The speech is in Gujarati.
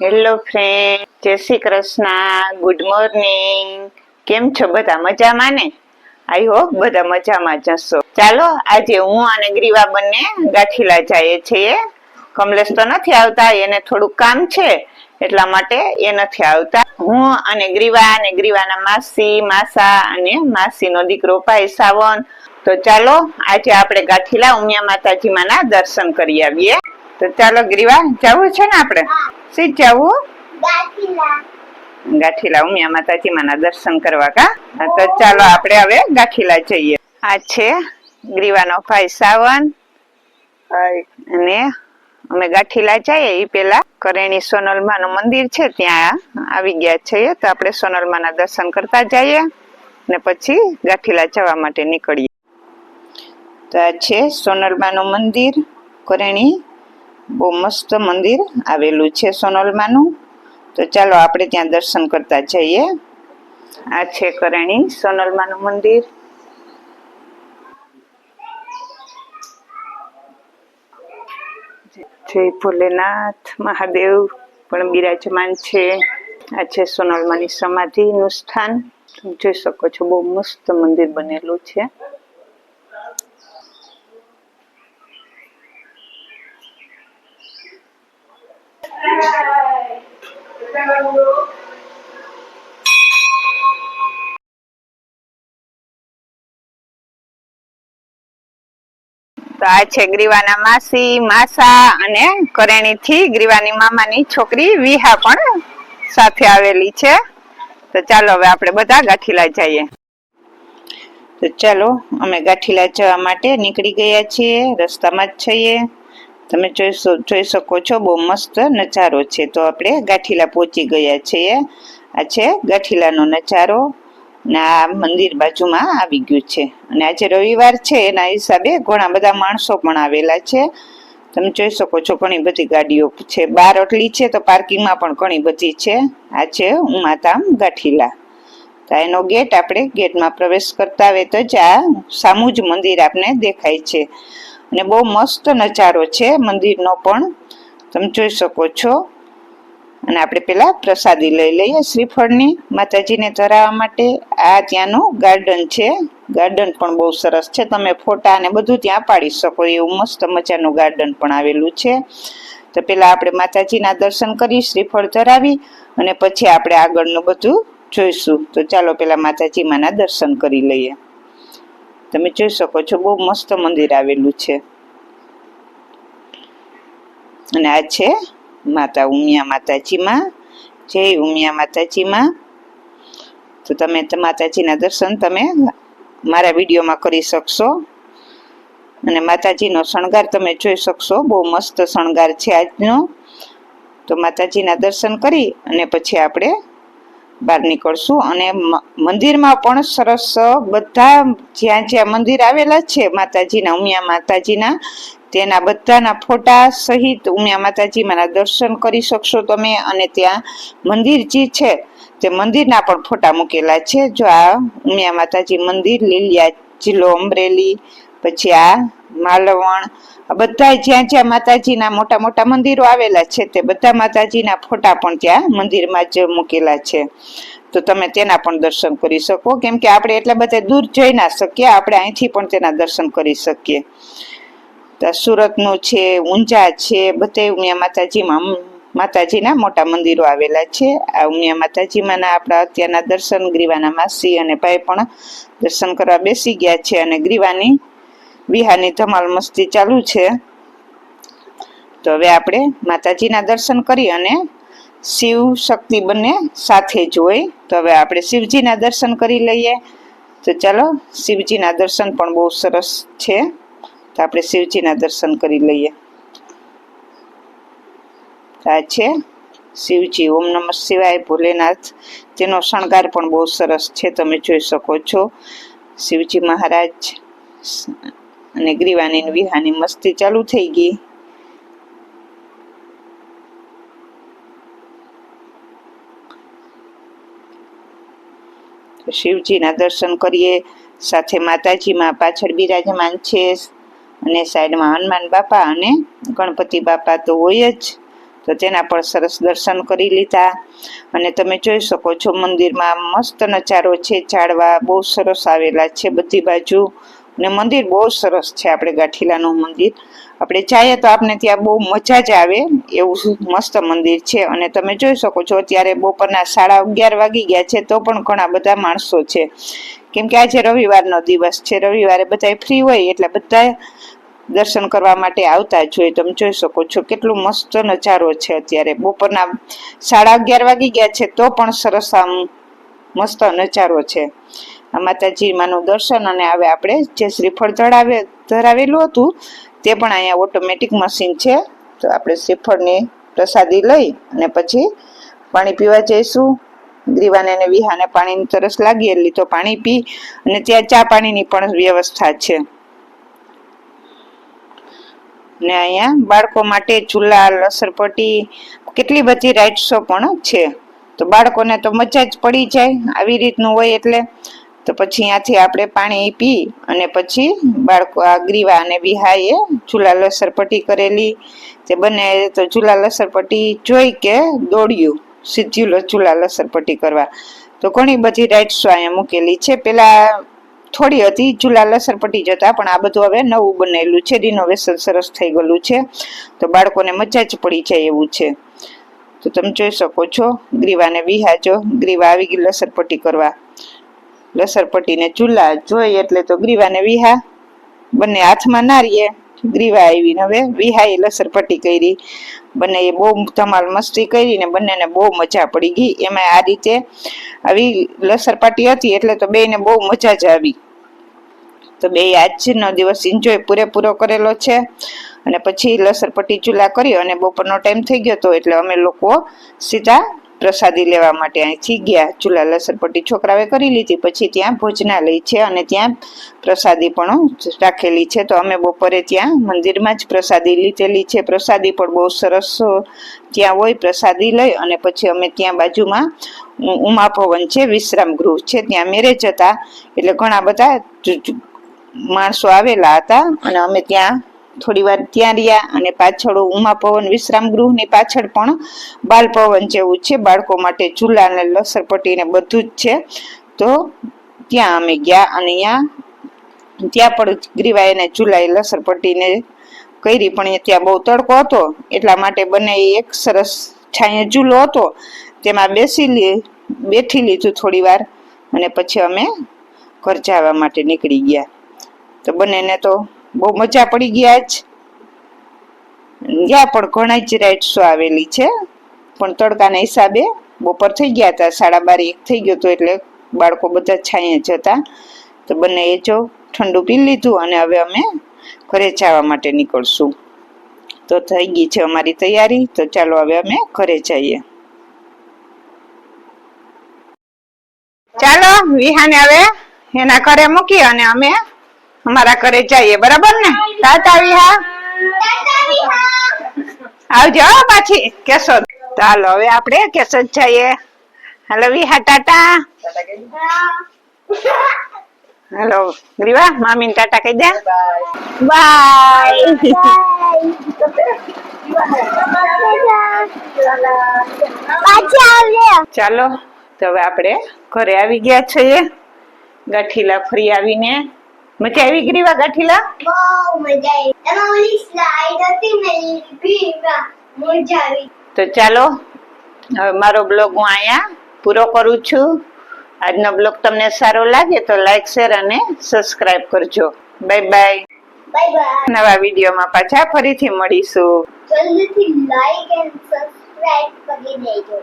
હેલો ફ્રેન્ડ જય શ્રી કૃષ્ણ. ગુડ મોર્નિંગ કેમ છો? બધા મજામાં ને? આઈ હોપ બધા મજામાં જશો ચાલો, આજે હું અને ગ્રીવા બંને ગાંઠીલા જઈએ છીએ. કમલેશ તો નથી આવતા, એને થોડુંક કામ છે, એટલા માટે એ નથી આવતા. હું અને ગ્રીવા અને ગ્રીવાના માસી, માસા અને માસીનો દીકરો ભાઈ સાવન. તો ચાલો, આજે આપણે ગાંઠીલા ઉમિયા માતાજી માના દર્શન કરી આવીએ. તો ચાલો ગ્રીવા જવું છે ને આપણે? શી જવું? ગાંઠીલા. ઉમિયા માતાજી માના દર્શન કરવા કા? તો ચાલો આપણે હવે ગાંઠીલા જઈએ. આ છે ગ્રીવાનો ભાઈ સાવન. અને અમે ગાંઠીલા જઈએ. એ પેલા કરેણી સોનલમા નું મંદિર છે ત્યાં આવી ગયા છીએ તો આપણે સોનલમા ના દર્શન કરતા જઈએ ને પછી ગાંઠીલા જવા માટે નીકળીએ. તો આ છે સોનલમા નું મંદિર કરેણી બહુ મસ્ત મંદિર આવેલું છે સોનલમાનું. તો ચાલો આપણે ત્યાં દર્શન કરતા જઈએ. આ છે કરણી સોનલમાનું મંદિર. જય ભોલેનાથ, મહાદેવ, પણ બિરાજમાન છે. આ છે સોનલમાની સમાધિનું સ્થાન. તમે જોઈ શકો છો, બહુ મસ્ત મંદિર બનેલું છે. તો આ છે ગ્રીવાના માસી, માસા અને કરેણી થી ગ્રીવાની મામાની છોકરી વિહા પણ સાથે આવેલી છે. તો ચાલો હવે આપણે બધા ગાંઠીલા જઈએ. તો ચાલો, અમે ગાંઠીલા જવા માટે નીકળી ગયા છીએ, રસ્તામાં જ છીએ. તમે જોઈ જોઈ શકો છો, બહુ મસ્ત નજારો છે. તો આપણે ગાંઠીલા પહોંચી ગયા છીએ. આ છે ગાંઠીલાનો નજારો. ને આ મંદિર બાજુમાં આવી ગયું છે. અને આજે રવિવાર છે, એના હિસાબે ઘણા બધા માણસો પણ આવેલા છે. તમે જોઈ શકો છો, ઘણી બધી ગાડીઓ છે. બાર અટલી છે, તો પાર્કિંગમાં પણ ઘણી બધી છે. આ છે ઉમાધામ ગાંઠીલા. તો એનો ગેટ આપણે ગેટમાં પ્રવેશ કરતા આવે તો જ આ સામું જ મંદિર આપને દેખાય છે. અને બહુ મસ્ત નજારો છે મંદિરનો પણ. તમે જોઈ શકો છો. અને આપણે પેલા પ્રસાદી લઈ લઈએ શ્રીફળની માતાજીને ધરાવવા માટે. આ ત્યાંનું ગાર્ડન છે. ગાર્ડન પણ બહુ સરસ છે. તમે ફોટા ને બધું ત્યાં પાડી શકો. એવું મસ્ત મજાનું ગાર્ડન પણ આવેલું છે. તો પેલા આપણે માતાજીના દર્શન કરી, શ્રીફળ ધરાવી અને પછી આપણે આગળનું બધું જોઈશું. તો ચાલો પેલા માતાજી માના દર્શન કરી લઈએ. તમે જોઈ શકો છો, બહુ મસ્ત મંદિર આવેલું છે. અને આ છે માતા ઉમિયા માતાજીમાં, જય ઉમિયા માતાજીમાં. તો તમે માતાજીના દર્શન તમે મારા વિડીયોમાં કરી શકશો. અને માતાજીનો શણગાર તમે જોઈ શકશો, બહુ મસ્ત શણગાર છે આજનો. તો માતાજીના દર્શન કરી અને પછી આપણે બહાર નીકળશું અને મંદિરમાં પણ સરસ બધા જ્યાં જ્યાં મંદિર આવેલા છે, માતાજીના, ઉમિયા માતાજીના, તેના બધાના ફોટા સહિત ઉમિયા માતાજીમાંના દર્શન કરી શકશો તમે અને ત્યાં મંદિર જે છે, તે મંદિરના પણ ફોટા મૂકેલા છે. જો આ ઉમિયા માતાજી મંદિર, લીલિયા જિલ્લો અમરેલી, પછી આ માલવણ બધા જ્યાં જ્યાં માતાજીના મોટા મોટા મંદિરો આવેલા છે તે બધા માતાજીના ફોટા પણ ત્યાં મંદિરમાં જ મૂકેલા છે. તો તમે તેના પણ દર્શન કરી શકો. કેમ કે આપણે એટલા બધા દૂર જઈ ના શકીએ, આપણે અહીંથી પણ તેના દર્શન કરી શકીએ. સુરતનું છે, ઊંઝા છે, બધે ઉમિયા માતાજીમાં માતાજીના મોટા મંદિરો આવેલા છે. આ ઉમિયા માતાજીમાંના આપણા અત્યારના દર્શન, ગ્રીવાના માસી અને ભાઈ પણ દર્શન કરવા બેસી ગયા છે અને ગ્રીવાની વિહાની ધમાલ મસ્તી ચાલુ છે. તો હવે આપણે માતાજીના દર્શન કરી અને શિવ શક્તિ બંને સાથે જ હોય તો હવે આપણે શિવજીના દર્શન કરી લઈએ. તો ચાલો, શિવજીના દર્શન પણ બહુ સરસ છે. તો આપણે શિવજીના દર્શન કરી લઈએ. આ છે શિવજી, ઓમ નમઃ શિવાય, ભોલેનાથ. તેનો શણગાર પણ બહુ સરસ છે, તમે જોઈ શકો છો. શિવજી મહારાજ અને ગ્રીવાની વિહાની મસ્તી ચાલુ થઈ ગઈ. શિવજીના દર્શન કરીએ, સાથે માતાજીમાં પાછળ બિરાજમાન છે અને સાઈડમાં હનુમાન બાપા અને ગણપતિ બાપા તો હોય જ. તો તેના પણ સરસ દર્શન કરી લીધા. અને તમે જોઈ શકો છો મંદિરમાં મસ્ત નજારો છે, ઝાડવા બહુ સરસ આવેલા છે બધી બાજુ. ને મંદિર બહુ સરસ છે આપણે ગાંઠીલાનું મંદિર. આપણે જઈએ તો આપને ત્યાં બહુ મજા જ આવે. એવું મસ્ત મંદિર છે અને તમે જોઈ શકો છો અત્યારે બપોરના સાડા અગિયાર વાગી ગયા છે તો પણ ઘણા બધા માણસો છે. કેમ કે આજે રવિવારનો દિવસ છે. રવિવારે બધા ફ્રી હોય એટલે બધા દર્શન કરવા માટે આવતા જ હોય. તમે જોઈ શકો છો કેટલો મસ્ત નજારો છે અત્યારે. બપોરના સાડા અગિયાર વાગી ગયા છે તો પણ સરસ આમ મસ્ત નજારો છે. માતાજી માનું દર્શન અને હવે આપણે જે શ્રીફળ ધરાવે ધરાવેલું હતું, તે પણ અહીંયા ઓટોમેટિક મશીન છે. તો આપણે શ્રીફળની પ્રસાદી લઈ અને પછી પાણી પીવા જઈશું. ગ્રીવાને અને વિહાને પાણીની તરસ લાગી એટલી તો પાણી પી અને ત્યાં ચા પાણીની પણ વ્યવસ્થા છે. ને અહીંયા બાળકો માટે ચૂલા લસરપટ્ટી કેટલી બધી રાઇટ્સો પણ છે. તો બાળકોને તો મજા જ પડી જાય આવી રીતનું હોય એટલે તો પછી અહીંયાથી આપણે પાણી પી અને પછી બાળકો આ ગ્રીવા અને વિહાએ ચૂલા લસરપટ્ટી કરેલી. તે બને તો ચૂલા લસરપટ્ટી જોઈ કે દોડ્યું, સીધ્યું ચૂલા લસરપટ્ટી કરવા. તો ઘણી બધી રાઇટ્સો અહીંયા મૂકેલી છે. પેલા થોડી હતી ચૂલા લસરપટ્ટી જતા, પણ આ બધું હવે નવું બનેલું છે. રિનોવેશન સરસ થઈ ગયેલું છે. તો બાળકોને મજા જ પડી જાય એવું છે. તો તમે જોઈ શકો છો ગ્રીવાને વિહાજો ગ્રીવા આવી ગઈ લસરપટ્ટી કરવા. લસરપટ્ટીને ચૂલા જોઈ એટલે તો ગ્રીવાને વિહા બંને હાથમાં નારીએ. ગ્રીવા આવીને હવે વિહાએ લસરપટ્ટી કરી. બંને એ બહુ ધમાલ મસ્તી કરી ને બંનેને બહુ મજા પડી ગઈ. એમાં આ રીતે આવી લસરપટ્ટી હતી એટલે તો બેને બહુ મજા જ આવી. તો બે આજનો દિવસ એન્જોય પૂરેપૂરો કરેલો છે. અને પછી લસરપટ્ટી ચૂલા કરી અને બપોરનો ટાઈમ થઈ ગયો હતો એટલે અમે લોકો સીધા પ્રસાદી લેવા માટે અહીંથી ગયા. ચૂલા લસરપટ્ટી છોકરાઓએ કરી લીધી. પછી ત્યાં ભોજનાલય છે અને ત્યાં પ્રસાદી પણ રાખેલી છે. તો અમે બપોરે ત્યાં મંદિરમાં જ પ્રસાદી લીધેલી છે. પ્રસાદી પણ બહુ સરસ ત્યાં હોય. પ્રસાદી લઈ અને પછી અમે ત્યાં બાજુમાં ઉમા ભવન છે, વિશ્રામ ગૃહ છે. ત્યાં મેરેજ હતા. એટલે ઘણા બધા માણસો આવેલા હતા અને અમે ત્યાં થોડી વાર ત્યાં રહ્યા અને પાછળ ઉમા પવન વિશ્રામ ગૃહની પાછળ પણ બાલ પવન જેવું છે. બાળકો માટે ચૂલા અને લસરપટ્ટી ને બધું જ છે. તો ત્યાં અમે ગયા અને અહીંયા ત્યાં પણ ગ્રીવાય અને ચૂલાએ લસરપટ્ટીને કરી પણ ત્યાં બહુ તડકો હતો. એટલા માટે બંને એક સરસ છાંયે ચૂલો હતો. તેમાં બેસી લી, બેઠી લીધું થોડી વાર અને પછી અમે ઘર જવા માટે નીકળી ગયા. તો બંનેને તો બહુ મજા પડી ગયા જ. ગયા પણ ઘણા જ રાઇડ્સો આવેલી છે. પણ તડકાના હિસાબે બપોર થઈ ગયા હતા. સાડા બાર એક થઈ ગયો હતો એટલે બાળકો બધા છાંયે જ હતા. તો બંને એ જો ઠંડુ પી લીધું અને હવે અમે ઘરે જવા માટે નીકળશું. તો થઈ ગઈ છે અમારી તૈયારી. તો ચાલો હવે અમે ઘરે જઈએ. ચાલો, વિહાને હવે એના ઘરે મૂકી અને અમે અમારા ઘરે જઈએ બરાબર ને? ટાટા વિહા આવજો હો પાછી. કેશોદ ચાલો હવે આપણે કેશોદ જઈએ. હાલો વિહા ટાટા. હેલો ગ્રીવા મામીને ટાટા કહી દે. બાય. ચાલો તો હવે આપણે ઘરે આવી ગયા છીએ. ગઠીલા ફરી આવીને. મજા આવી ગ્રીવા ગાંઠીલા? બહુ મજા આવી. એમાં ઓલી સ્લાઇડ હતી ને ગ્રીવા મજા આવી. તો ચાલો હવે મારો બ્લોગ હું અહીંયા પૂરો કરું છું. આજનો બ્લોગ તમને સારો લાગે તો લાઈક શેર અને સબસ્ક્રાઇબ કરજો. Bye bye. Bye bye. નવા વિડીયોમાં પાછા ફરીથી મળીશું. જલ્દીથી લાઈક એન્ડ સબસ્ક્રાઇબ કરી દેજો.